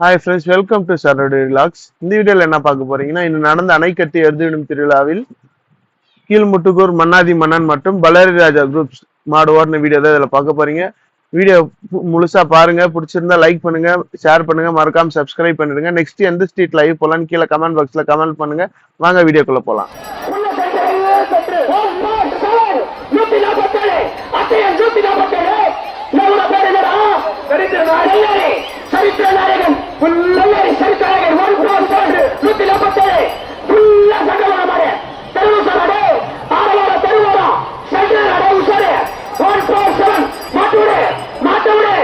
Hi friends welcome to Saturday relax இந்த வீடியோவில் என்ன பார்க்க போறீங்கன்னா இன்னும் நடந்த அணைக்கட்டி எருதுவிடும் திருவிழாவில் கீழ்முட்டுக்கூர் மன்னாதி மன்னன் மற்றும் பலரி ராஜா குரூப்ஸ் மாடு ஓடின வீடியோ தான் இதில் பார்க்க போறீங்க. வீடியோ முழுசாக பாருங்க. பிடிச்சிருந்தா லைக் பண்ணுங்க ஷேர் பண்ணுங்க. மறக்காம சப்ஸ்கிரைப் பண்ணிடுங்க. நெக்ஸ்ட் எந்த ஸ்ட்ரீட் லைவ் போலான்னு கீழே கமெண்ட் பாக்ஸில் கமெண்ட் பண்ணுங்க. வாங்க வீடியோக்குள்ள போகலாம் ಫುಲ್ಲ ಸರ್ಕಾರ ಗೊತ್ತಿಲ್ಲ ಬರ್ತಾರೆ ಫುಲ್ಲ ಸಂಕಲನ ಮಾಡಿ ತೆರವು ಸರ್ ಅಡೆ ಆರವಾರ ತೆರವಾರ. ಸೆಂಟ್ರಲ್ ಅಡೆ ಹುಷಾರೆ. ಒನ್ ಫೋರ್ ಸೆವೆನ್ ಮಾತೋಡೆ ಮಾತೋಡೆ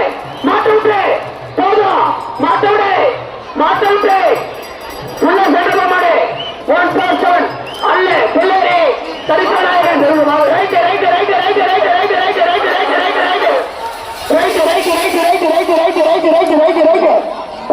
ಮಾತೋಡ್ರೆ. ಹೌದಾ? ಮಾತೋಡೆ ಮಾತೋಡ್ರೆ. ಫುಲ್ಲ ಸಂಕಲನ ಮಾಡಿ.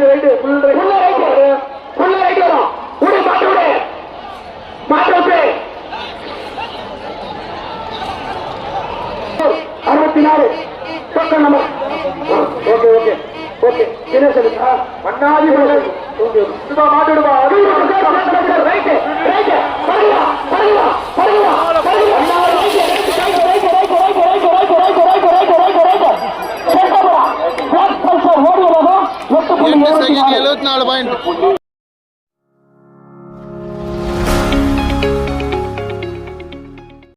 Right right full right full right full right வரும். உடு மாட்டு விடு. மாட்டு விட்டு அறுபத்தி நாலு பக்கம் number okay okay. Okay Dinesan மண்ணாதி மாட்டு விடுவா ரைட் ரைட் பரவா ఎనిమిది సెకండ్ నలభై